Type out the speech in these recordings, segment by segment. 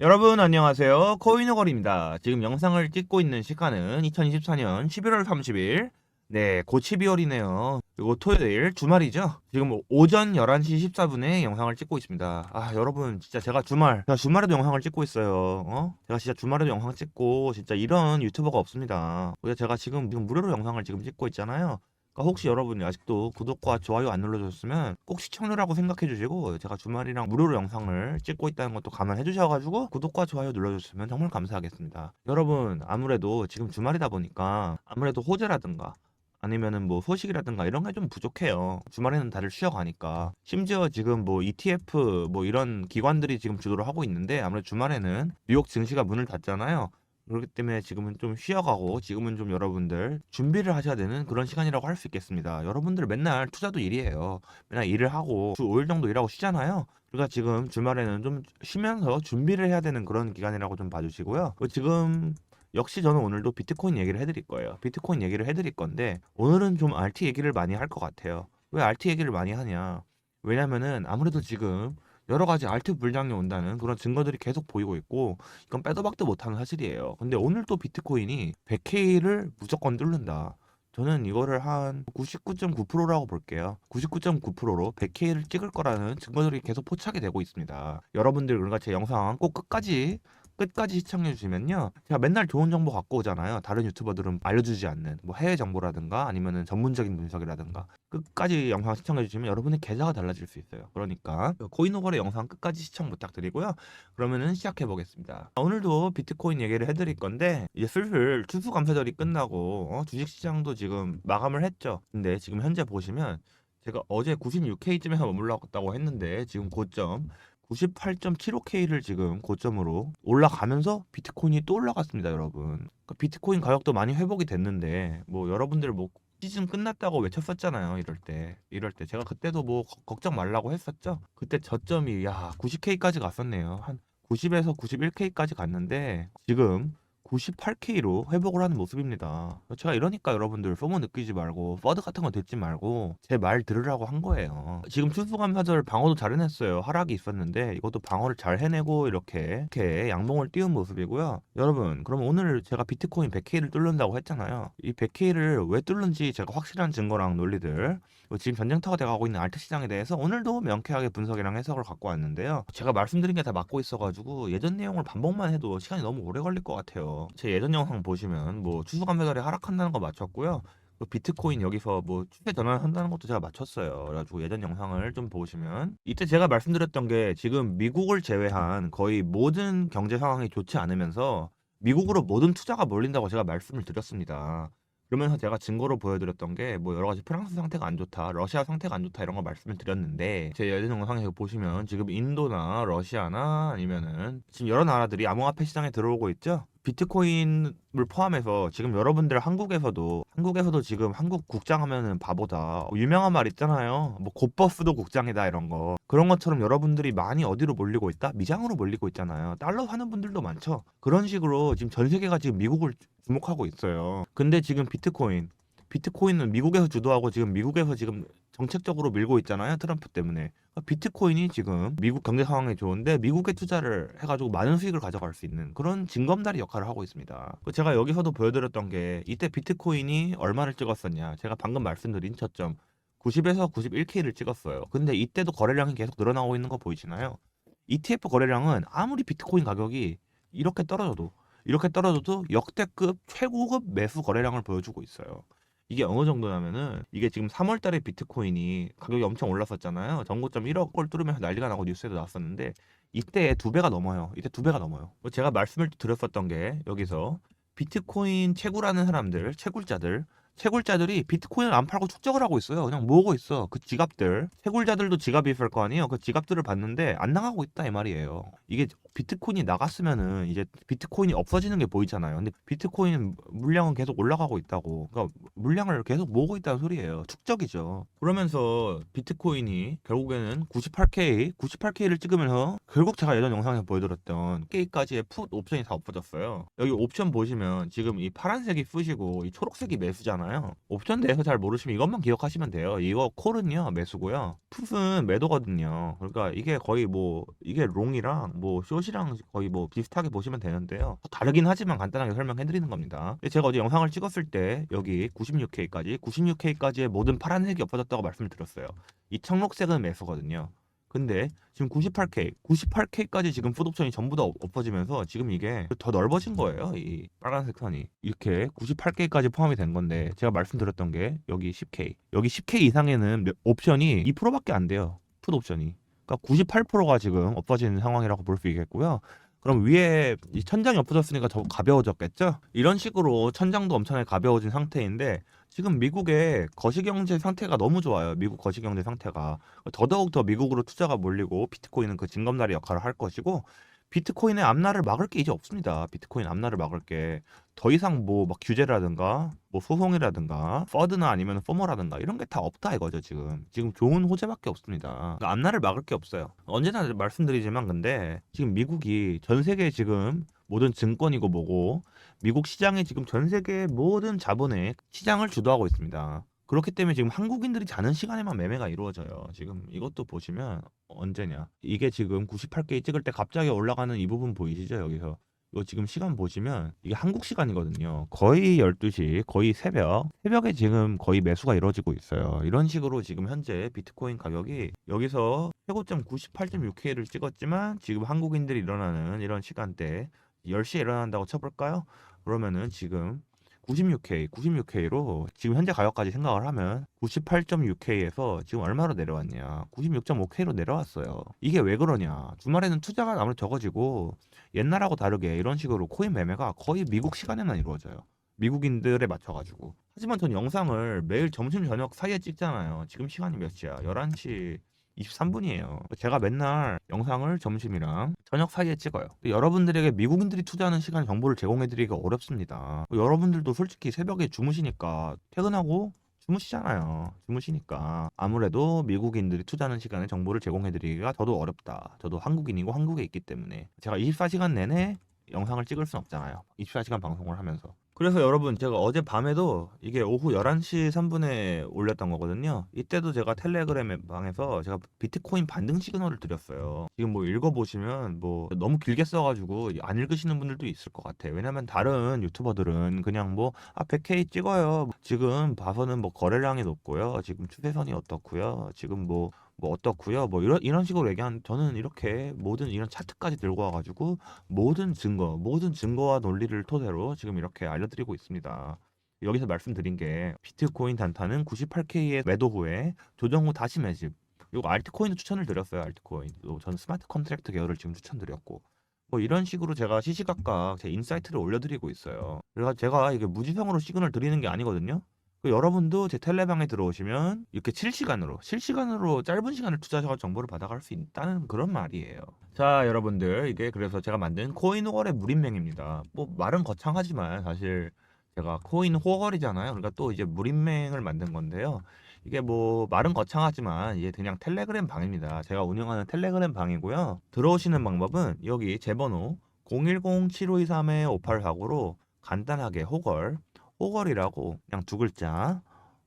여러분 안녕하세요 코인어걸입니다 지금 영상을 찍고 있는 시간은 2024년 11월 30일 네, 곧 12월이네요. 그리고 토요일 주말이죠. 지금 오전 11시 14분에 영상을 찍고 있습니다. 아, 여러분, 진짜 제가 주말, 제가 주말에도 영상을 찍고 있어요. 어? 제가 진짜 주말에도 영상 찍고, 진짜 이런 유튜버가 없습니다. 제가 지금 무료로 영상을 지금 찍고 있잖아요. 그러니까 혹시 여러분이 아직도 구독과 좋아요 안 눌러줬으면 꼭 시청료라고 생각해 주시고 제가 주말이랑 무료로 영상을 찍고 있다는 것도 감안해 주셔가지고 구독과 좋아요 눌러줬으면 정말 감사하겠습니다. 여러분 아무래도 지금 주말이다 보니까 아무래도 호재라든가 아니면은 뭐 소식이라든가 이런 게 좀 부족해요. 주말에는 다들 쉬어가니까. 심지어 지금 뭐 ETF 뭐 이런 기관들이 지금 주도를 하고 있는데 아무래도 주말에는 뉴욕 증시가 문을 닫잖아요. 그렇기 때문에 지금은 좀 쉬어가고 지금은 좀 여러분들 준비를 하셔야 되는 그런 시간이라고 할 수 있겠습니다. 여러분들 맨날 투자도 일이에요. 맨날 일을 하고 주 5일 정도 일하고 쉬잖아요. 그러니까 지금 주말에는 좀 쉬면서 준비를 해야 되는 그런 기간이라고 좀 봐주시고요. 그 지금 역시 저는 오늘도 비트코인 얘기를 해드릴 거예요. 비트코인 얘기를 해드릴 건데 오늘은 좀 RT 얘기를 많이 할 것 같아요. 왜 RT 얘기를 많이 하냐? 왜냐면은 아무래도 지금 여러 가지 알트 불장이 온다는 그런 증거들이 계속 보이고 있고 이건 빼도 박도 못하는 사실이에요. 근데 오늘 또 비트코인이 100K를 무조건 뚫는다. 저는 이거를 한 99.9%라고 볼게요. 99.9%로 100K를 찍을 거라는 증거들이 계속 포착이 되고 있습니다. 여러분들 그러니까 제 영상 꼭 끝까지 끝까지 시청해 주시면요. 제가 맨날 좋은 정보 갖고 오잖아요. 다른 유튜버들은 알려주지 않는 뭐 해외 정보라든가 아니면은 전문적인 분석이라든가 끝까지 영상 시청해 주시면 여러분의 계좌가 달라질 수 있어요. 그러니까 코인오걸의 영상 끝까지 시청 부탁드리고요. 그러면은 시작해 보겠습니다. 오늘도 비트코인 얘기를 해드릴 건데 이제 슬슬 추수감사절이 끝나고 어, 주식시장도 지금 마감을 했죠. 근데 지금 현재 보시면 제가 어제 96K쯤에서 머물렀다고 했는데 지금 고점 98.75K를 지금 고점으로 올라가면서 비트코인이 또 올라갔습니다, 여러분. 그러니까 비트코인 가격도 많이 회복이 됐는데 뭐 여러분들 뭐 시즌 끝났다고 외쳤었잖아요, 이럴 때. 이럴 때 제가 그때도 뭐 거- 걱정 말라고 했었죠. 그때 저점이 야, 90K까지 갔었네요. 한 90에서 91K까지 갔는데 지금 98K로 회복을 하는 모습입니다. 제가 이러니까 여러분들 소문 느끼지 말고 퍼드 같은 거 듣지 말고 제 말 들으라고 한 거예요. 지금 추수감사절 방어도 잘 해냈어요. 하락이 있었는데 이것도 방어를 잘 해내고 이렇게 이렇게 양봉을 띄운 모습이고요. 여러분 그럼 오늘 제가 비트코인 100K를 뚫는다고 했잖아요. 이 100K를 왜 뚫는지 제가 확실한 증거랑 논리들 지금 전쟁터가 돼가고 있는 알트 시장에 대해서 오늘도 명쾌하게 분석이랑 해석을 갖고 왔는데요. 제가 말씀드린 게 다 맞고 있어가지고 예전 내용을 반복만 해도 시간이 너무 오래 걸릴 것 같아요. 제 예전 영상 보시면 뭐 추수감사절에 하락한다는 거 맞췄고요. 그 비트코인 여기서 뭐 추세 전환한다는 것도 제가 맞췄어요. 그래가지고 예전 영상을 좀 보시면 이때 제가 말씀드렸던 게 지금 미국을 제외한 거의 모든 경제 상황이 좋지 않으면서 미국으로 모든 투자가 몰린다고 제가 말씀을 드렸습니다. 그러면서 제가 증거로 보여드렸던 게 뭐 여러 가지 프랑스 상태가 안 좋다, 러시아 상태가 안 좋다 이런 거 말씀을 드렸는데 제 예전 영상에 보시면 지금 인도나 러시아나 아니면은 지금 여러 나라들이 암호화폐 시장에 들어오고 있죠. 비트코인을 포함해서 지금 여러분들 한국에서도 한국에서도 지금 한국 국장 하면은 바보다 어, 유명한 말 있잖아요. 뭐 곧버스도 국장이다 이런 거 그런 것처럼 여러분들이 많이 어디로 몰리고 있다? 미장으로 몰리고 있잖아요. 달러 하는 분들도 많죠. 그런 식으로 지금 전 세계가 지금 미국을 주목하고 있어요. 근데 지금 비트코인 비트코인은 미국에서 주도하고 지금 미국에서 지금 정책적으로 밀고 있잖아요. 트럼프 때문에. 그러니까 비트코인이 지금 미국 경제 상황이 좋은데 미국에 투자를 해가지고 많은 수익을 가져갈 수 있는 그런 징검다리 역할을 하고 있습니다. 그 제가 여기서도 보여드렸던 게 이때 비트코인이 얼마를 찍었었냐. 제가 방금 말씀드린 저점 90에서 91K를 찍었어요. 근데 이때도 거래량이 계속 늘어나고 있는 거 보이시나요? ETF 거래량은 아무리 비트코인 가격이 이렇게 떨어져도 이렇게 떨어져도 역대급 최고급 매수 거래량을 보여주고 있어요. 이게 어느 정도냐면은 이게 지금 3월 달에 비트코인이 가격이 엄청 올랐었잖아요. 전고점 1억을 뚫으면서 난리가 나고 뉴스에도 나왔었는데 이때 두 배가 넘어요. 이때 두 배가 넘어요. 제가 말씀을 드렸었던 게 여기서 비트코인 채굴하는 사람들, 채굴자들 채굴자들이 비트코인을 안 팔고 축적을 하고 있어요. 그냥 모으고 있어. 그 지갑들. 채굴자들도 지갑이 있을 거 아니에요. 그 지갑들을 봤는데 안 나가고 있다 이 말이에요. 이게 비트코인이 나갔으면은 이제 비트코인이 없어지는 게 보이잖아요. 근데 비트코인 물량은 계속 올라가고 있다고. 그러니까 물량을 계속 모으고 있다는 소리예요. 축적이죠. 그러면서 비트코인이 결국에는 98K, 98K를 찍으면서 결국 제가 예전 영상에서 보여드렸던 K까지의 풋 옵션이 다 엎어졌어요. 여기 옵션 보시면 지금 이 파란색이 풋이고 이 초록색이 매수잖아요. 있잖아요. 옵션 대해서 잘 모르시면 이것만 기억하시면 돼요. 이거 콜은요 매수고요. 풋은 매도거든요. 그러니까 이게 거의 뭐 이게 롱이랑 뭐 숏이랑 거의 뭐 비슷하게 보시면 되는데요. 다르긴 하지만 간단하게 설명해 드리는 겁니다. 제가 어제 영상을 찍었을 때 여기 96K까지 96K까지의 모든 파란색이 엎어졌다고 말씀을 드렸어요. 이 청록색은 매수거든요. 근데 지금 98K, 98K까지 지금 풋옵션이 전부 다 엎- 엎어지면서 지금 이게 더 넓어진 거예요. 이 빨간색 선이. 이렇게 98K까지 포함이 된 건데 제가 말씀드렸던 게 여기 10K. 여기 10K 이상에는 몇- 옵션이 2%밖에 안 돼요. 풋 옵션이. 그러니까 98%가 지금 엎어지는 상황이라고 볼 수 있겠고요. 그럼 위에 이 천장이 엎어졌으니까 더 가벼워졌겠죠? 이런 식으로 천장도 엄청나게 가벼워진 상태인데 지금 미국의 거시경제 상태가 너무 좋아요. 미국 거시경제 상태가 더더욱 더 미국으로 투자가 몰리고 비트코인은 그 징검다리 역할을 할 것이고 비트코인의 앞날을 막을 게 이제 없습니다. 비트코인 앞날을 막을 게 더 이상 뭐 막 규제라든가 뭐 소송이라든가 퍼드나 아니면 포머라든가 이런 게 다 없다 이거죠 지금 지금 좋은 호재밖에 없습니다 그러니까 앞날을 막을 게 없어요 언제나 말씀드리지만 근데 지금 미국이 전 세계 지금 모든 증권이고 뭐고 미국 시장에 지금 전 세계 모든 자본의 시장을 주도하고 있습니다 그렇기 때문에 지금 한국인들이 자는 시간에만 매매가 이루어져요. 지금 이것도 보시면 언제냐. 이게 지금 98K 찍을 때 갑자기 올라가는 이 부분 보이시죠? 여기서. 이거 지금 시간 보시면 이게 한국 시간이거든요. 거의 12시, 거의 새벽. 새벽에 지금 거의 매수가 이루어지고 있어요. 이런 식으로 지금 현재 비트코인 가격이 여기서 최고점 98.6K를 찍었지만 지금 한국인들이 일어나는 이런 시간대 10시에 일어난다고 쳐볼까요? 그러면은 지금 96K, 96K로 지금 현재 가격까지 생각을 하면 98.6K에서 지금 얼마로 내려왔냐? 96.5K로 내려왔어요. 이게 왜 그러냐? 주말에는 투자가 아무래도 적어지고 옛날하고 다르게 이런 식으로 코인 매매가 거의 미국 시간에만 이루어져요. 미국인들에 맞춰가지고. 하지만 전 영상을 매일 점심 저녁 사이에 찍잖아요. 지금 시간이 몇 시야? 11시 23분이에요. 제가 맨날 영상을 점심이랑 저녁 사이에 찍어요. 여러분들에게 미국인들이 투자하는 시간 정보를 제공해드리기가 어렵습니다. 여러분들도 솔직히 새벽에 주무시니까 퇴근하고 주무시잖아요. 주무시니까 아무래도 미국인들이 투자하는 시간에 정보를 제공해드리기가 저도 어렵다. 저도 한국인이고 한국에 있기 때문에 제가 24시간 내내 영상을 찍을 순 없잖아요. 24시간 방송을 하면서. 그래서 여러분 제가 어제 밤에도 이게 오후 11시 3분에 올렸던 거거든요. 이때도 제가 텔레그램 방에서 제가 비트코인 반등 시그널을 드렸어요. 지금 뭐 읽어보시면 뭐 너무 길게 써가지고 안 읽으시는 분들도 있을 것 같아요. 왜냐면 다른 유튜버들은 그냥 뭐 아, 100K 찍어요. 지금 봐서는 뭐 거래량이 높고요. 지금 추세선이 어떻고요. 지금 뭐 뭐 어떻고요. 뭐 이런 이런 식으로 얘기한 저는 이렇게 모든 이런 차트까지 들고 와가지고 모든 증거, 모든 증거와 논리를 토대로 지금 이렇게 알려드리고 있습니다. 여기서 말씀드린 게 비트코인 단타는 98K의 매도 후에 조정 후 다시 매집. 그리고 알트코인도 추천을 드렸어요. 알트코인. 또 저는 스마트 컨트랙트 계열을 지금 추천드렸고. 뭐 이런 식으로 제가 시시각각 제 인사이트를 올려드리고 있어요. 그래서 제가 이게 무지성으로 시그널 드리는 게 아니거든요. 그 여러분도 제 텔레방에 들어오시면 이렇게 실시간으로 실시간으로 짧은 시간을 투자하셔서 정보를 받아갈 수 있다는 그런 말이에요. 자 여러분들 이게 그래서 제가 만든 코인 호걸의 무인맹입니다. 뭐 말은 거창하지만 사실 제가 코인 호걸이잖아요. 그러니까 또 이제 무인맹을 만든 건데요. 이게 뭐 말은 거창하지만 이게 그냥 텔레그램 방입니다. 제가 운영하는 텔레그램 방이고요. 들어오시는 방법은 여기 제 번호 010-7523-5849로 간단하게 호걸 호걸이라고 그냥 두 글자.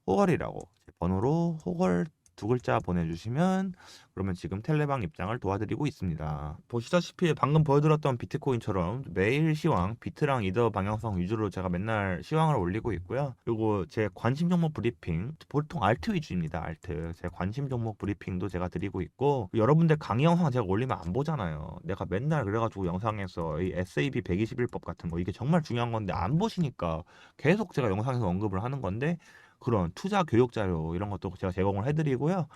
호걸이라고. 제 번호로 호걸 두 글자 보내주시면 그러면 지금 텔레방 입장을 도와드리고 있습니다. 보시다시피 방금 보여드렸던 비트코인처럼 매일 시황 비트랑 이더 방향성 위주로 제가 맨날 시황을 올리고 있고요. 그리고 제 관심 종목 브리핑 보통 알트 위주입니다. 알트 제 관심 종목 브리핑도 제가 드리고 있고 여러분들 강의 영상 제가 올리면 안 보잖아요. 내가 맨날 그래가지고 영상에서 이 SAB 121법 같은 거 이게 정말 중요한 건데 안 보시니까 계속 제가 영상에서 언급을 하는 건데 그런 투자 교육 자료 이런 것도 제가 제공을 해드리고요.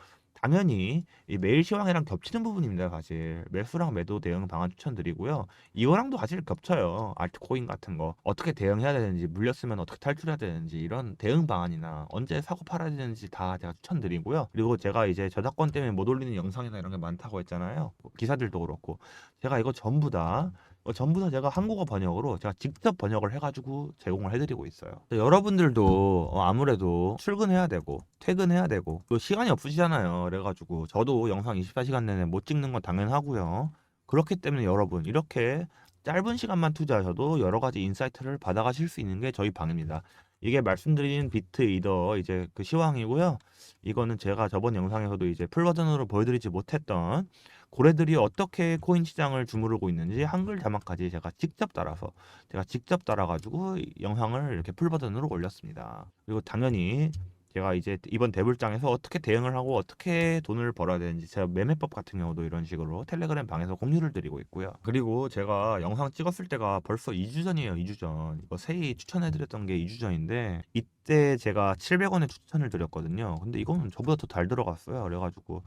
당연히 이 매일 시황이랑 겹치는 부분입니다. 사실 매수랑 매도 대응 방안 추천드리고요. 이거랑도 사실 겹쳐요. 알트코인 같은 거 어떻게 대응해야 되는지 물렸으면 어떻게 탈출해야 되는지 이런 대응 방안이나 언제 사고 팔아야 되는지 다 제가 추천드리고요. 그리고 제가 이제 저작권 때문에 못 올리는 영상이나 이런 게 많다고 했잖아요. 기사들도 그렇고 제가 이거 전부 다 어, 전부 다 제가 한국어 번역으로 제가 직접 번역을 해가지고 제공을 해드리고 있어요. 여러분들도 어, 아무래도 출근해야 되고 퇴근해야 되고 또 시간이 없으시잖아요. 그래가지고 저도 영상 24시간 내내 못 찍는 건 당연하고요. 그렇기 때문에 여러분 이렇게 짧은 시간만 투자하셔도 여러 가지 인사이트를 받아가실 수 있는 게 저희 방입니다. 이게 말씀드린 비트 이더 이제 그 시황이고요. 이거는 제가 저번 영상에서도 이제 풀 버전으로 보여드리지 못했던 고래들이 어떻게 코인 시장을 주무르고 있는지 한글 자막까지 제가 직접 따라서 제가 직접 따라가지고 이 영상을 이렇게 풀 버전으로 올렸습니다. 그리고 당연히 제가 이제 이번 대불장에서 어떻게 대응을 하고 어떻게 돈을 벌어야 되는지 제가 매매법 같은 경우도 이런 식으로 텔레그램 방에서 공유를 드리고 있고요. 그리고 제가 영상 찍었을 때가 벌써 2주 전이에요. 2주 전. 이거 세이 추천해드렸던 게 2주 전인데 이때 제가 700원에 추천을 드렸거든요. 근데 이거는 저보다 더 잘 들어갔어요. 그래가지고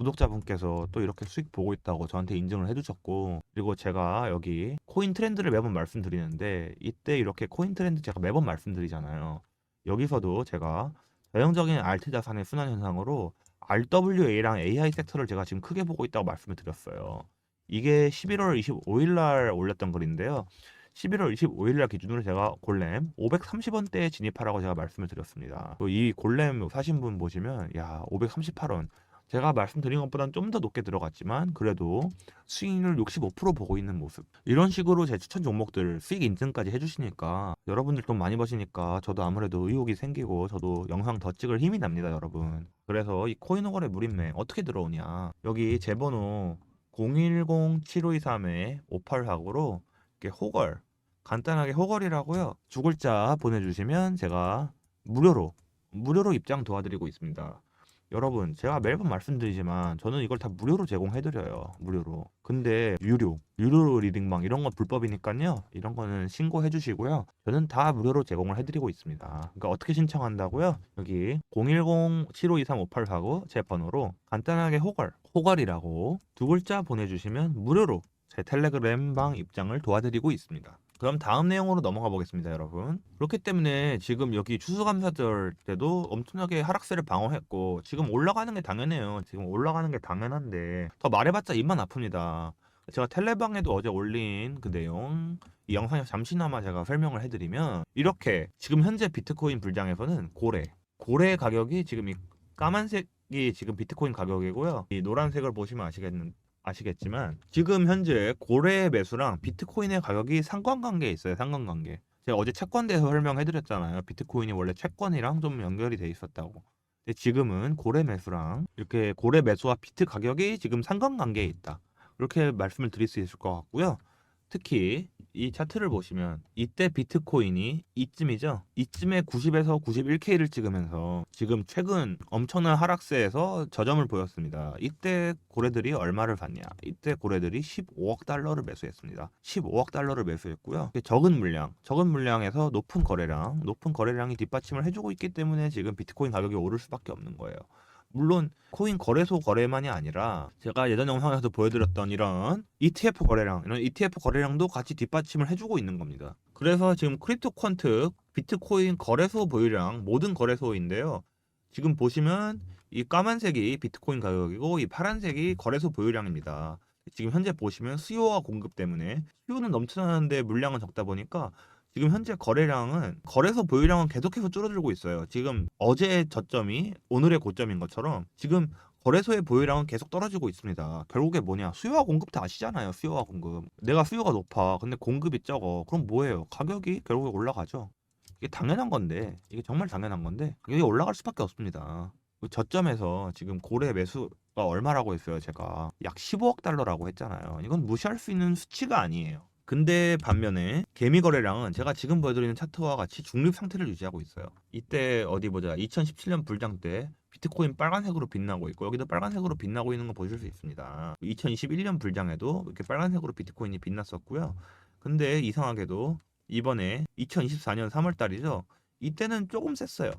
구독자분께서 또 이렇게 수익 보고 있다고 저한테 인증을 해주셨고 그리고 제가 여기 코인 트렌드를 매번 말씀드리는데 이때 이렇게 코인 트렌드 제가 매번 말씀드리잖아요. 여기서도 제가 전형적인 알트 자산의 순환 현상으로 RWA랑 AI 섹터를 제가 지금 크게 보고 있다고 말씀을 드렸어요. 이게 11월 25일 날 올렸던 글인데요. 11월 25일 날 기준으로 제가 골렘 530원대에 진입하라고 제가 말씀을 드렸습니다. 또이 골렘 사신 분 보시면 야 538원 제가 말씀드린 것보다는 좀 더 높게 들어갔지만 그래도 수익률 65% 보고 있는 모습. 이런 식으로 제 추천 종목들 수익 인증까지 해주시니까 여러분들 돈 많이 버시니까 저도 아무래도 의욕이 생기고 저도 영상 더 찍을 힘이 납니다 여러분. 그래서 이 코인호거래 무림매 어떻게 들어오냐. 여기 제 번호 010-7523에 58하고로 이렇게 호걸 간단하게 호걸이라고요. 두 글자 보내주시면 제가 무료로 무료로 입장 도와드리고 있습니다 여러분 제가 매번 말씀드리지만 저는 이걸 다 무료로 제공해드려요. 무료로. 근데 유료 유료 리딩방 이런 건 불법이니까요. 이런 거는 신고해 주시고요. 저는 다 무료로 제공을 해드리고 있습니다. 그러니까 어떻게 신청한다고요? 여기 010-7523-5849 제 번호로 간단하게 호걸 호걸이라고 두 글자 보내주시면 무료로 제 텔레그램 방 입장을 도와드리고 있습니다 그럼 다음 내용으로 넘어가 보겠습니다, 여러분. 그렇기 때문에 지금 여기 추수감사절 때도 엄청나게 하락세를 방어했고 지금 올라가는 게 당연해요. 지금 올라가는 게 당연한데 더 말해봤자 입만 아픕니다. 제가 텔레방에도 어제 올린 그 내용 이 영상에 잠시나마 제가 설명을 해드리면 이렇게 지금 현재 비트코인 불장에서는 고래 고래 가격이 지금 이 까만색이 지금 비트코인 가격이고요. 이 노란색을 보시면 아시겠는 아시겠지만 지금 현재 고래 매수랑 비트코인의 가격이 상관관계에 있어요. 상관관계. 제가 어제 채권대에서 설명해드렸잖아요. 비트코인이 원래 채권이랑 좀 연결이 돼 있었다고. 근데 지금은 고래 매수랑 이렇게 고래 매수와 비트 가격이 지금 상관관계에 있다. 이렇게 말씀을 드릴 수 있을 것 같고요. 특히 이 차트를 보시면 이때 비트코인이 이쯤이죠. 이쯤에 90에서 91K를 찍으면서 지금 최근 엄청난 하락세에서 저점을 보였습니다. 이때 고래들이 얼마를 받냐? 이때 고래들이 15억 달러를 매수했습니다. 15억 달러를 매수했고요. 적은 물량, 적은 물량에서 높은 거래량, 높은 거래량이 뒷받침을 해주고 있기 때문에 지금 비트코인 가격이 오를 수밖에 없는 거예요. 물론 코인 거래소 거래만이 아니라 제가 예전 영상에서 보여드렸던 이런 ETF 거래량 이런 ETF 거래량도 같이 뒷받침을 해주고 있는 겁니다. 그래서 지금 크립토 퀀트 비트코인 거래소 보유량 모든 거래소인데요. 지금 보시면 이 까만색이 비트코인 가격이고 이 파란색이 거래소 보유량입니다. 지금 현재 보시면 수요와 공급 때문에 수요는 넘쳐나는데 물량은 적다 보니까 지금 현재 거래량은 거래소 보유량은 계속해서 줄어들고 있어요. 지금 어제 저점이 오늘의 고점인 것처럼 지금 거래소의 보유량은 계속 떨어지고 있습니다. 결국에 뭐냐? 수요와 공급 다 아시잖아요. 수요와 공급. 내가 수요가 높아. 근데 공급이 적어. 그럼 뭐예요? 가격이 결국에 올라가죠. 이게 당연한 건데, 이게 정말 당연한 건데, 가격이 올라갈 수밖에 없습니다. 그 저점에서 지금 고래 매수가 얼마라고 했어요, 제가. 약 15억 달러라고 했잖아요. 이건 무시할 수 있는 수치가 아니에요. 근데 반면에 개미 거래량은 제가 지금 보여드리는 차트와 같이 중립 상태를 유지하고 있어요. 이때 어디 보자. 2017년 불장 때 비트코인 빨간색으로 빛나고 있고 여기도 빨간색으로 빛나고 있는 거 보실 수 있습니다. 2021년 불장에도 이렇게 빨간색으로 비트코인이 빛났었고요. 근데 이상하게도 이번에 2024년 3월 달이죠. 이때는 조금 셌어요.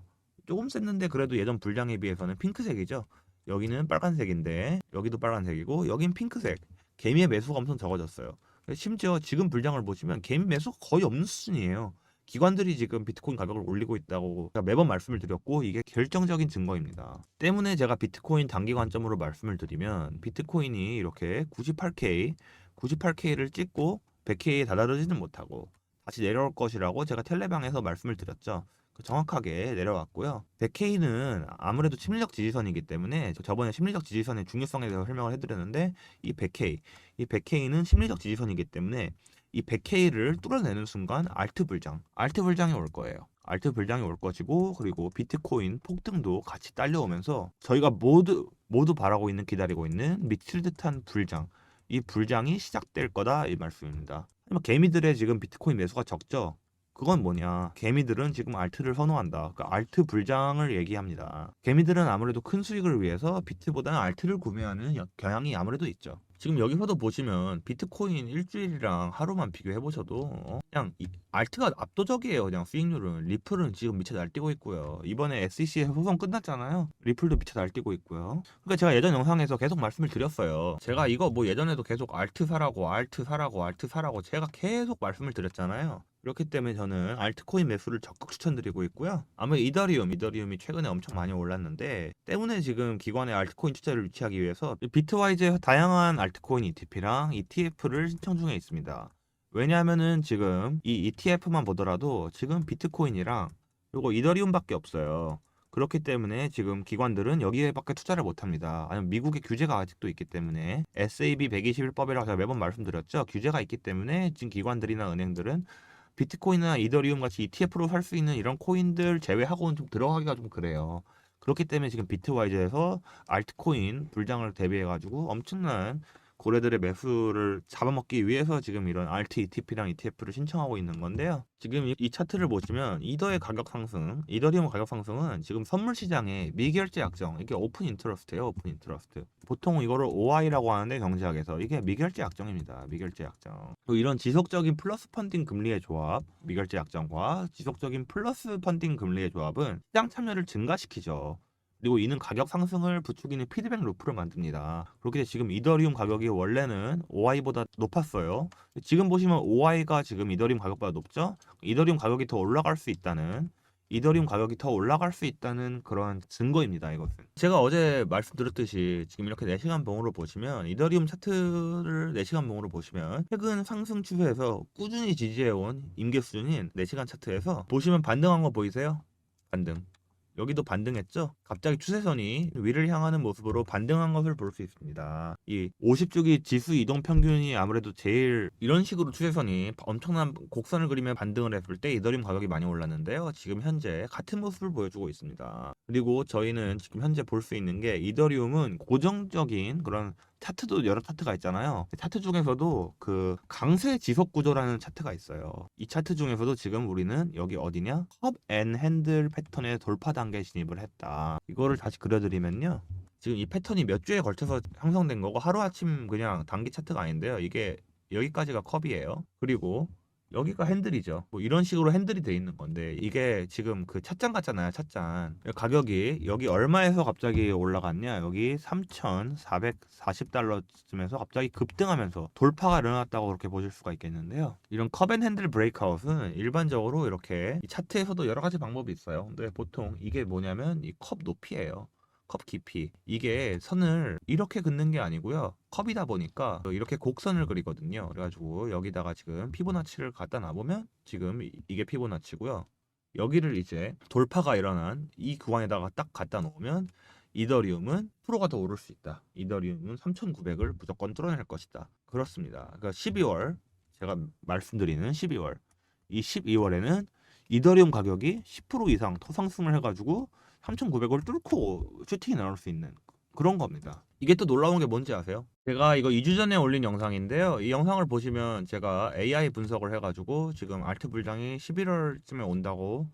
조금 셌는데 그래도 예전 불장에 비해서는 핑크색이죠. 여기는 빨간색인데 여기도 빨간색이고 여긴 핑크색. 개미의 매수가 엄청 적어졌어요. 심지어 지금 불장을 보시면 개미 매수가 거의 없는 수준이에요. 기관들이 지금 비트코인 가격을 올리고 있다고 제가 매번 말씀을 드렸고 이게 결정적인 증거입니다. 때문에 제가 비트코인 단기 관점으로 말씀을 드리면 비트코인이 이렇게 98K, 98K를 찍고 100K에 다다르지는 못하고 다시 내려올 것이라고 제가 텔레방에서 말씀을 드렸죠. 그 정확하게 내려왔고요. 100K는 아무래도 심리적 지지선이기 때문에 저 저번에 심리적 지지선의 중요성에 대해서 설명을 해드렸는데 이 100K, 이 100K는 심리적 지지선이기 때문에 이 100K를 뚫어내는 순간 알트 불장, 알트 불장이 올 거예요. 알트 불장이 올 것이고 그리고 비트코인 폭등도 같이 딸려오면서 저희가 모두 모두 바라고 있는 기다리고 있는 미칠 듯한 불장 이 불장이 시작될 거다 이 말씀입니다. 하지만 개미들의 지금 비트코인 매수가 적죠. 그건 뭐냐? 개미들은 지금 알트를 선호한다. 그러니까 알트 불장을 얘기합니다. 개미들은 아무래도 큰 수익을 위해서 비트보다는 알트를 구매하는 여- 경향이 아무래도 있죠. 지금 여기서도 보시면 비트코인 일주일이랑 하루만 비교해 보셔도 어? 그냥 이- 알트가 압도적이에요. 그냥 수익률은 리플은 지금 미쳐 날뛰고 있고요. 이번에 SEC 소송 끝났잖아요. 리플도 미쳐 날뛰고 있고요. 그러니까 제가 예전 영상에서 계속 말씀을 드렸어요. 제가 이거 뭐 예전에도 계속 알트 사라고 알트 사라고 알트 사라고 제가 계속 말씀을 드렸잖아요. 그렇기 때문에 저는 알트코인 매수를 적극 추천드리고 있고요. 아마 이더리움, 이더리움이 최근에 엄청 많이 올랐는데 때문에 지금 기관의 알트코인 투자를 유치하기 위해서 비트와이즈의 다양한 알트코인 ETP랑 ETF를 신청 중에 있습니다. 왜냐하면은 지금 이 ETF만 보더라도 지금 비트코인이랑 요거 이더리움밖에 없어요. 그렇기 때문에 지금 기관들은 여기에밖에 투자를 못합니다. 아니면 미국의 규제가 아직도 있기 때문에 SAB 121법이라고 제가 매번 말씀드렸죠. 규제가 있기 때문에 지금 기관들이나 은행들은 비트코인이나 이더리움 같이 ETF로 살 수 있는 이런 코인들 제외하고는 좀 들어가기가 좀 그래요. 그렇기 때문에 지금 비트와이즈에서 알트코인 불장을 대비해 가지고 엄청난 고래들의 매수를 잡아먹기 위해서 지금 이런 알트 ETP랑 ETF를 신청하고 있는 건데요. 지금 이, 이 차트를 보시면 이더의 가격 상승, 이더리움 가격 상승은 지금 선물 시장의 미결제 약정, 이게 오픈 인트러스트예요. 오픈 인트러스트. 보통 이거를 OI라고 하는데 경제학에서 이게 미결제 약정입니다. 미결제 약정. 또 이런 지속적인 플러스 펀딩 금리의 조합, 미결제 약정과 지속적인 플러스 펀딩 금리의 조합은 시장 참여를 증가시키죠. 그리고 이는 가격 상승을 부추기는 피드백 루프를 만듭니다. 때문에 지금 이더리움 가격이 원래는 OI보다 높았어요. 지금 보시면 OI가 지금 이더리움 가격보다 높죠? 이더리움 가격이 더 올라갈 수 있다는 이더리움 가격이 더 올라갈 수 있다는 그런 증거입니다. 이것은 제가 어제 말씀드렸듯이 지금 이렇게 4시간 봉으로 보시면 이더리움 차트를 4시간 봉으로 보시면 최근 상승 추세에서 꾸준히 지지해온 임계 수준인 4시간 차트에서 보시면 반등한 거 보이세요? 반등. 여기도 반등했죠? 갑자기 추세선이 위를 향하는 모습으로 반등한 것을 볼 수 있습니다. 이 50주기 지수 이동 평균이 아무래도 제일 이런 식으로 추세선이 엄청난 곡선을 그리며 반등을 했을 때 이더리움 가격이 많이 올랐는데요. 지금 현재 같은 모습을 보여주고 있습니다. 그리고 저희는 지금 현재 볼 수 있는 게 이더리움은 고정적인 그런 차트도 여러 차트가 있잖아요. 차트 중에서도 그 강세 지속 구조라는 차트가 있어요. 이 차트 중에서도 지금 우리는 여기 어디냐? 컵 앤 핸들 패턴의 돌파 단계 진입을 했다. 이거를 다시 그려드리면요. 지금 이 패턴이 몇 주에 걸쳐서 형성된 거고 하루아침 그냥 단기 차트가 아닌데요. 이게 여기까지가 컵이에요. 그리고 여기가 핸들이죠. 뭐 이런 식으로 핸들이 돼 있는 건데 이게 지금 그 찻잔 같잖아요. 찻잔. 가격이 여기 얼마에서 갑자기 올라갔냐? 여기 3,440달러쯤에서 갑자기 급등하면서 돌파가 일어났다고 그렇게 보실 수가 있겠는데요. 이런 컵앤 핸들 브레이크아웃은 일반적으로 이렇게 이 차트에서도 여러 가지 방법이 있어요. 근데 보통 이게 뭐냐면 이 컵 높이예요. 컵 깊이. 이게 선을 이렇게 긋는 게 아니고요. 컵이다 보니까 이렇게 곡선을 그리거든요. 그래가지고 여기다가 지금 피보나치를 갖다 놔보면 지금 이- 이게 피보나치고요. 여기를 이제 돌파가 일어난 이 구간에다가 딱 갖다 놓으면 이더리움은 프로가 더 오를 수 있다. 이더리움은 3900을 무조건 뚫어낼 것이다. 그렇습니다. 그러니까 12월 제가 말씀드리는 12월. 이 12월에는 이더리움 가격이 10% 이상 더 상승을 해가지고 3,900을 뚫고 슈팅이 나올 수 있는 그런 겁니다. 이게 또 놀라운 게 뭔지 아세요? 제가 이거 2주 전에 올린 영상인데요. 이 영상을 보시면 제가 AI 분석을 해가지고 지금 알트 불장이 11월쯤에 온다고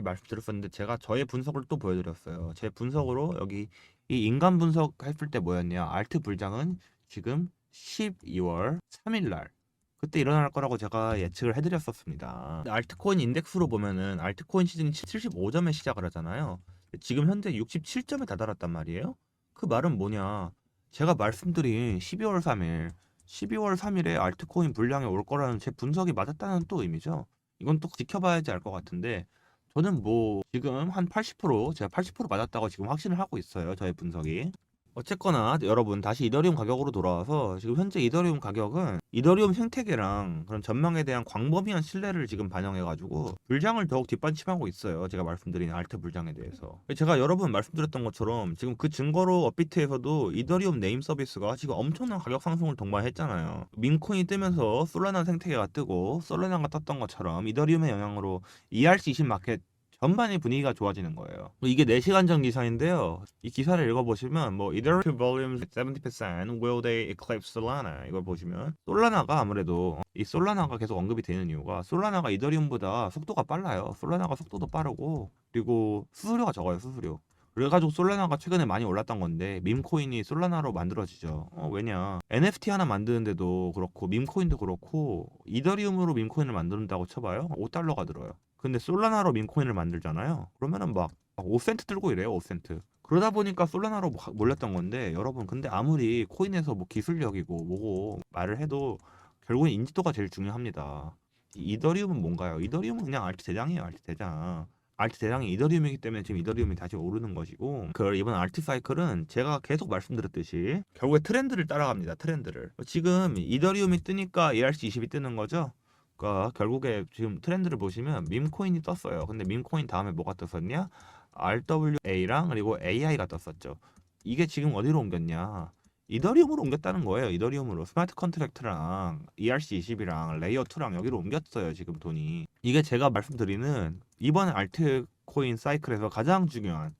말씀드렸었는데 제가 저의 분석을 또 보여드렸어요. 제 분석으로 여기 이 인간 분석했을 때 뭐였냐? 알트 불장은 지금 12월 3일 날 그때 일어날 거라고 제가 예측을 해드렸었습니다. 알트코인 인덱스로 보면은 알트코인 시즌이 75점에 시작을 하잖아요. 지금 현재 67점에 다다랐단 말이에요. 그 말은 뭐냐? 제가 말씀드린 12월 3일, 12월 3일에 알트코인 불량이 올 거라는 제 분석이 맞았다는 또 의미죠. 이건 또 지켜봐야지 알 것 같은데 저는 뭐 지금 한 80% 제가 80% 맞았다고 지금 확신을 하고 있어요. 저의 분석이. 어쨌거나 여러분 다시 이더리움 가격으로 돌아와서 지금 현재 이더리움 가격은 이더리움 생태계랑 그런 전망에 대한 광범위한 신뢰를 지금 반영해가지고 불장을 더욱 뒷받침하고 있어요. 제가 말씀드린 알트 불장에 대해서. 제가 여러 번 말씀드렸던 것처럼 지금 그 증거로 업비트에서도 이더리움 네임 서비스가 지금 엄청난 가격 상승을 동반했잖아요. 민코인이 뜨면서 솔라나 생태계가 뜨고 솔라나가 떴던 것처럼 이더리움의 영향으로 ERC20 마켓 전반의 분위기가 좋아지는 거예요. 이게 4시간 전 기사인데요. 이 기사를 읽어보시면 뭐 Ethereum volumes 70% will they eclipse Solana 이걸 보시면 솔라나가 아무래도 이 솔라나가 계속 언급이 되는 이유가 솔라나가 이더리움보다 속도가 빨라요. 솔라나가 속도도 빠르고 그리고 수수료가 적어요. 수수료. 그래가지고 솔라나가 최근에 많이 올랐던 건데 밈코인이 솔라나로 만들어지죠. 어, 왜냐 NFT 하나 만드는데도 그렇고 밈코인도 그렇고 이더리움으로 밈코인을 만든다고 쳐봐요. 5달러가 들어요. 근데 솔라나로 밈코인을 만들잖아요. 그러면은 막 5센트 들고 이래요. 5센트. 그러다 보니까 솔라나로 막 몰렸던 건데 여러분 근데 아무리 코인에서 뭐 기술력이고 뭐고 말을 해도 결국엔 인지도가 제일 중요합니다. 이 이더리움은 뭔가요? 이더리움은 그냥 알트 대장이에요. 알트 대장. 알트 대장이 이더리움이기 때문에 지금 이더리움이 다시 오르는 것이고 그 이번 알트 사이클은 제가 계속 말씀드렸듯이 결국에 트렌드를 따라갑니다. 트렌드를. 지금 이더리움이 뜨니까 ERC20이 뜨는 거죠. 그러니까 결국에 지금 트렌드를 보시면 밈코인이 떴어요. 근데 밈코인 다음에 뭐가 떴었냐? RWA랑 그리고 AI가 떴었죠. 이게 지금 어디로 옮겼냐? 이더리움으로 옮겼다는 거예요. 이더리움으로 스마트 컨트랙트랑 ERC20이랑 레이어 2랑 여기로 옮겼어요. 지금 돈이. 이게 제가 말씀드리는 이번 알트코인 사이클에서 가장 중요한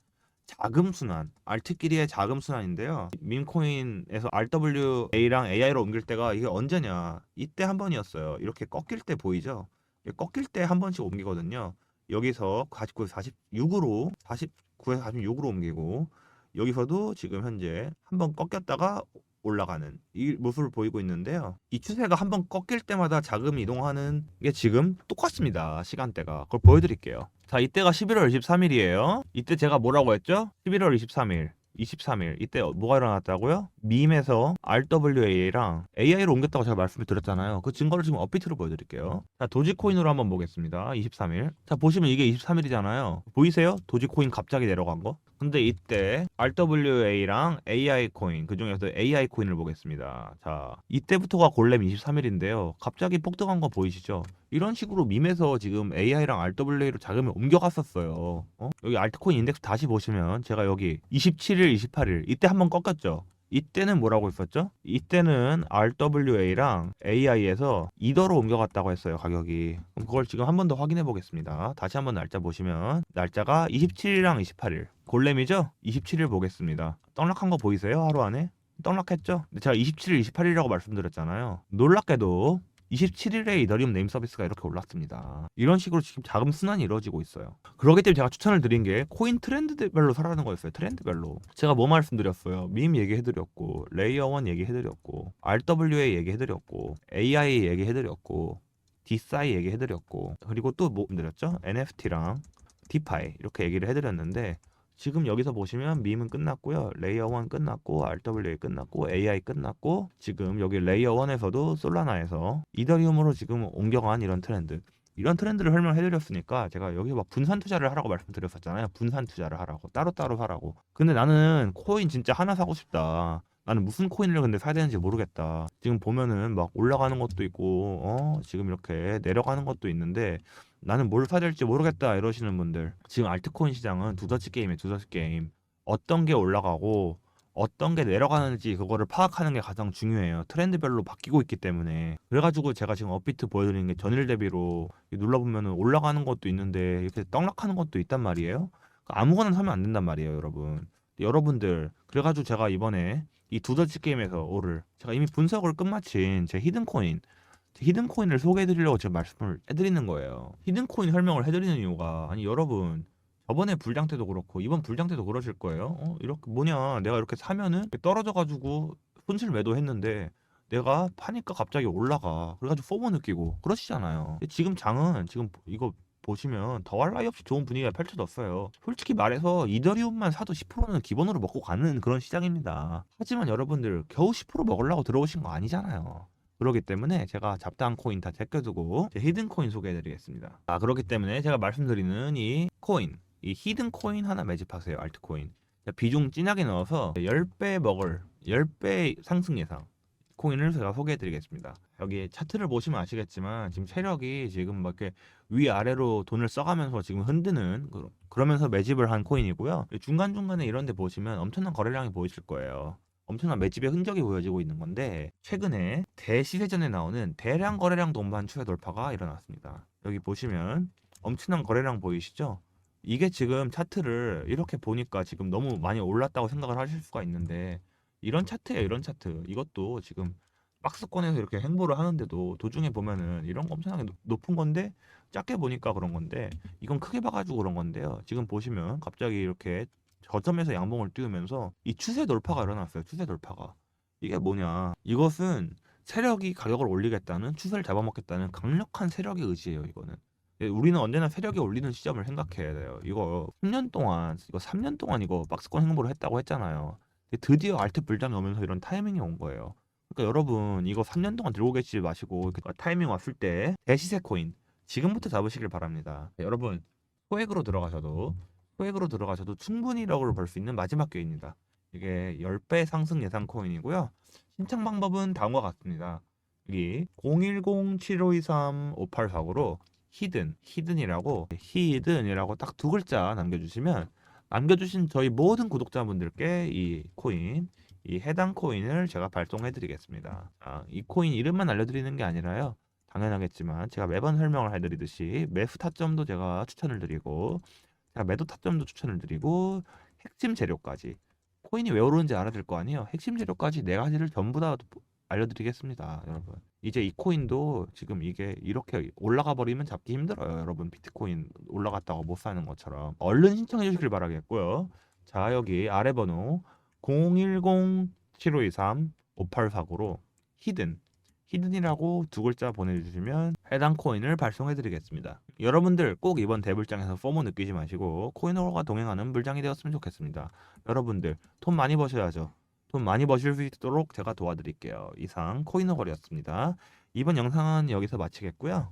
자금 순환, 알트끼리의 자금 순환인데요. 민코인에서 RWA랑 AI로 옮길 때가 이게 언제냐? 이때 한 번이었어요. 이렇게 꺾일 때 보이죠? 이게 꺾일 때 한 번씩 옮기거든요. 여기서 49, 46으로 49에서 46으로 옮기고 여기서도 지금 현재 한 번 꺾였다가 올라가는 이 모습을 보이고 있는데요. 이 추세가 한번 꺾일 때마다 자금이 이동하는 게 지금 똑같습니다. 시간대가. 그걸 보여드릴게요. 자, 이때가 11월 23일이에요. 이때 제가 뭐라고 했죠? 11월 23일. 23일 이때 뭐가 일어났다고요? 밈에서 RWA랑 AI로 옮겼다고 제가 말씀을 드렸잖아요. 그 증거를 지금 업비트로 보여드릴게요. 자 도지코인으로 한번 보겠습니다. 23일. 자 보시면 이게 23일이잖아요. 보이세요? 도지코인 갑자기 내려간 거? 근데 이때 RWA랑 AI 코인 그 중에서 AI 코인을 보겠습니다. 자 이때부터가 골렘 23일인데요. 갑자기 폭등한 거 보이시죠? 이런 식으로 밈에서 지금 AI랑 RWA로 자금을 옮겨갔었어요. 어? 여기 알트코인 인덱스 다시 보시면 제가 여기 27일, 28일 이때 한번 꺾였죠. 이때는 뭐라고 했었죠? 이때는 RWA랑 AI에서 이더로 옮겨갔다고 했어요 가격이 그럼 그걸 지금 한 번 더 확인해 보겠습니다 다시 한 번 날짜 보시면 날짜가 27일이랑 28일 골렘이죠? 27일 보겠습니다 떡락한 거 보이세요 하루 안에? 떡락했죠? 근데 제가 27일, 28일이라고 말씀드렸잖아요 놀랍게도 27일에 이더리움 네임 서비스가 이렇게 올랐습니다. 이런 식으로 지금 자금 순환이 이루어지고 있어요. 그렇기 때문에 제가 추천을 드린 게 코인 트렌드별로 살아가는 거였어요. 트렌드별로. 제가 뭐 말씀드렸어요? 밈 얘기해드렸고, 레이어 1 얘기해드렸고, RWA 얘기해드렸고, AI 얘기해드렸고, 디사이 얘기해드렸고, 그리고 또 뭐 드렸죠? NFT랑 디파이 이렇게 얘기를 해드렸는데 지금 여기서 보시면 밈은 끝났고요. 레이어 1 끝났고 RWA 끝났고 AI 끝났고 지금 여기 레이어 1에서도 솔라나에서 이더리움으로 지금 옮겨간 이런 트렌드 이런 트렌드를 설명해 드렸으니까 제가 여기 막 분산 투자를 하라고 말씀드렸었잖아요. 분산 투자를 하라고 따로따로 사라고. 근데 나는 코인 진짜 하나 사고 싶다. 나는 무슨 코인을 근데 사야 되는지 모르겠다. 지금 보면은 막 올라가는 것도 있고, 어, 지금 이렇게 내려가는 것도 있는데, 나는 뭘 사야 될지 모르겠다 이러시는 분들. 지금 알트코인 시장은 두더지 게임이에요, 두더지 게임. 어떤 게 올라가고, 어떤 게 내려가는지 그거를 파악하는 게 가장 중요해요. 트렌드별로 바뀌고 있기 때문에. 그래가지고 제가 지금 업비트 보여드리는 게 전일 대비로 눌러보면은 올라가는 것도 있는데, 이렇게 떡락하는 것도 있단 말이에요. 아무거나 사면 안 된단 말이에요, 여러분. 여러분들, 그래가지고 제가 이번에 이 두더지 게임에서 오를 제가 이미 분석을 끝마친 제 히든 코인 제 히든 코인을 소개해드리려고 제가 말씀을 해드리는 거예요. 히든 코인 설명을 해드리는 이유가 아니 여러분 저번에 불장 때도 그렇고 이번 불장 때도 그러실 거예요. 어 이렇게 뭐냐 내가 이렇게 사면은 떨어져가지고 손실 매도했는데 내가 파니까 갑자기 올라가 그래가지고 포모 느끼고 그러시잖아요. 지금 장은 지금 이거 보시면 더할 나위 없이 좋은 분위기가 펼쳐졌어요. 솔직히 말해서 이더리움만 사도 10%는 기본으로 먹고 가는 그런 시장입니다. 하지만 여러분들 겨우 10% 먹으려고 들어오신 거 아니잖아요. 그렇기 때문에 제가 잡다한 코인 다 제껴두고 제 히든 코인 소개해드리겠습니다. 아 그렇기 때문에 제가 말씀드리는 이 코인, 이 히든 코인 하나 매집하세요. 알트코인. 비중 진하게 넣어서 10배 먹을 10배 상승 예상 코인을 제가 소개해드리겠습니다. 여기 차트를 보시면 아시겠지만 지금 체력이 지금 막 이렇게 위아래로 돈을 써가면서 지금 흔드는 그- 그러면서 매집을 한 코인이고요. 중간중간에 이런 데 보시면 엄청난 거래량이 보이실 거예요. 엄청난 매집의 흔적이 보여지고 있는 건데 최근에 대시세전에 나오는 대량 거래량 동반 추세 돌파가 일어났습니다. 여기 보시면 엄청난 거래량 보이시죠? 이게 지금 차트를 이렇게 보니까 지금 너무 많이 올랐다고 생각을 하실 수가 있는데 이런 차트예요 이런 차트 이것도 지금 박스권에서 이렇게 행보를 하는데도 도중에 보면은 이런 거 엄청나게 높- 높은 건데 작게 보니까 그런 건데 이건 크게 봐가지고 그런 건데요 지금 보시면 갑자기 이렇게 저점에서 양봉을 띄우면서 이 추세 돌파가 일어났어요 추세 돌파가 이게 뭐냐 이것은 세력이 가격을 올리겠다는 추세를 잡아먹겠다는 강력한 세력의 의지예요 이거는 예, 우리는 언제나 세력이 올리는 시점을 생각해야 돼요. 이거 10년 동안, 이거 3년 동안 이거 박스권 행보를 했다고 했잖아요. 드디어 알트 불장이 오면서 이런 타이밍이 온 거예요. 그러니까 여러분 이거 3년 동안 들고 계시지 마시고 이렇게 타이밍 왔을 때 대시세 코인 지금부터 잡으시길 바랍니다. 네, 여러분 소액으로 들어가셔도 소액으로 들어가셔도 충분히 럭을 벌 수 있는 마지막 기회입니다. 이게 10배 상승 예상 코인이고요. 신청 방법은 다음과 같습니다. 여기 010-7523-5849로 히든, 히든이라고 히든이라고 딱 두 글자 남겨주시면 남겨주신 저희 모든 구독자분들께 이 코인, 이 해당 코인을 제가 발송해드리겠습니다. 아, 이 코인 이름만 알려드리는 게 아니라요. 당연하겠지만 제가 매번 설명을 해드리듯이 매수 타점도 제가 추천을 드리고 제가 매도 타점도 추천을 드리고 핵심 재료까지 코인이 왜 오르는지 알아야 될 거 아니에요. 핵심 재료까지 네 가지를 전부 다 알려드리겠습니다, 여러분. 이제 이 코인도 지금 이게 이렇게 올라가 버리면 잡기 힘들어요, 여러분. 비트코인 올라갔다고 못 사는 것처럼 얼른 신청해 주시길 바라겠고요. 자, 여기 아래 번호 010-7523-5849로 히든 히든이라고 두 글자 보내주시면 해당 코인을 발송해드리겠습니다. 여러분들 꼭 이번 대불장에서 포모 느끼지 마시고 코인홀과 동행하는 물장이 되었으면 좋겠습니다. 여러분들 돈 많이 버셔야죠. 돈 많이 버실 수 있도록 제가 도와드릴게요. 이상 코인홀이었습니다. 이번 영상은 여기서 마치겠고요.